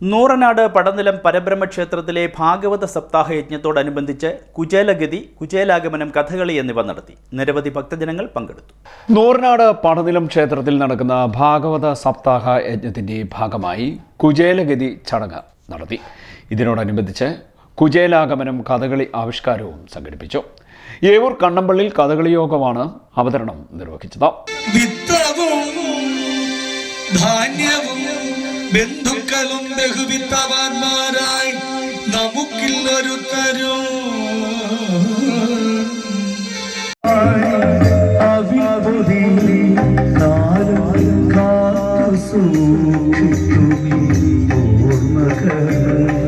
നൂറനാട് പടനിലം പരബ്രഹ്മ ക്ഷേത്രത്തിലെ ഭാഗവത സപ്താഹ യജ്ഞത്തോടനുബന്ധിച്ച് കുചേലഗതി കുചേലാഗമനം കഥകളി എന്നിവ നടത്തി. നിരവധി ഭക്തജനങ്ങൾ പങ്കെടുത്തു. നൂറനാട് പടനിലം ക്ഷേത്രത്തിൽ നടക്കുന്ന ഭാഗവത സപ്താഹ യജ്ഞത്തിന്റെ ഭാഗമായി കുചേലഗതി ചടങ്ങ് നടത്തി. ഇതിനോടനുബന്ധിച്ച് കുചേലാഗമനം കഥകളി ആവിഷ്കാരവും സംഘടിപ്പിച്ചു. ഏവൂർ കണ്ണമ്പള്ളിൽ കഥകളി യോഗമാണ് അവതരണം നിർവഹിച്ചത്. ധാന്യവും ബന്ധുക്കളും ബഹുവിത്തവാന്മാരായി നമുക്കില്ലൊരു തരും. ഒന്നു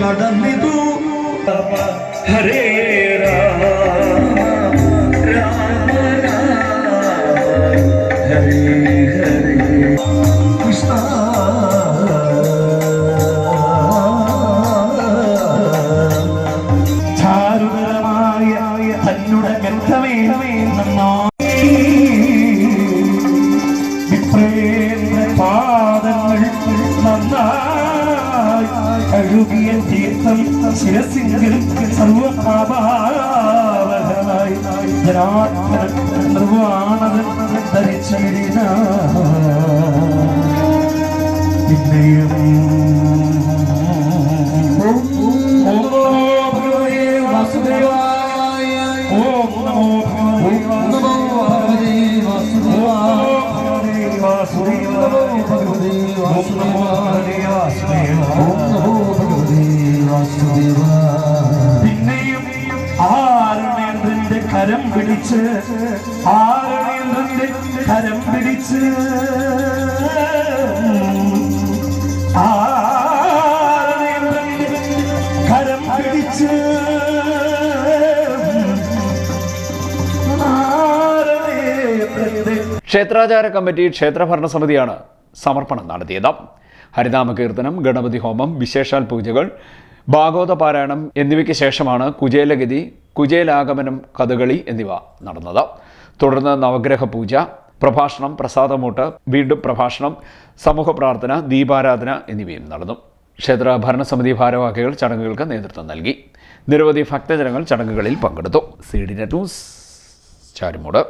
കടന്നിതു. ഹരേ രാമ. രാമ ഹരേ ഹരേ. കൃഷ്ണ ചാരുതരമായ തന്നുടെ ഗന്ധമേ നന്നായി കഴുകിയ തീർത്ഥം ശിരസിംഗിൽ സർവപാപാവഹനായി ജനാർദ്ദന നിർവാണതൻ ധരിച്ചിരുന്ന പിന്നെയും ഓം നമോ ഭഗവതേ വാസുദേവായ ഓം നമോ ഭഗവതേ പിന്നെയും കരം പിടിച്ച് ആരണേന്ദ്രന്റെ കരം പിടിച്ച്. കരം പിടിച്ച്. ക്ഷേത്രാചാര കമ്മിറ്റി ക്ഷേത്രഭരണ സമിതിയാണ് സമർപ്പണം നടത്തിയത്. ഹരിനാമ കീർത്തനം ഗണപതി ഹോമം വിശേഷാൽ പൂജകൾ ഭാഗവത പാരായണം എന്നിവയ്ക്ക് ശേഷമാണ് കുചേലഗതി കുചേലാഗമനം കഥകളി എന്നിവ നടന്നത്. തുടർന്ന് നവഗ്രഹ പൂജ പ്രഭാഷണം പ്രസാദമൂട്ട് വീണ്ടും പ്രഭാഷണം സമൂഹ പ്രാർത്ഥന ദീപാരാധന എന്നിവയും നടന്നു. ക്ഷേത്ര ഭരണസമിതി ഭാരവാഹികൾ ചടങ്ങുകൾക്ക് നേതൃത്വം നൽകി. നിരവധി ഭക്തജനങ്ങൾ ചടങ്ങുകളിൽ പങ്കെടുത്തു. C D news Charummood.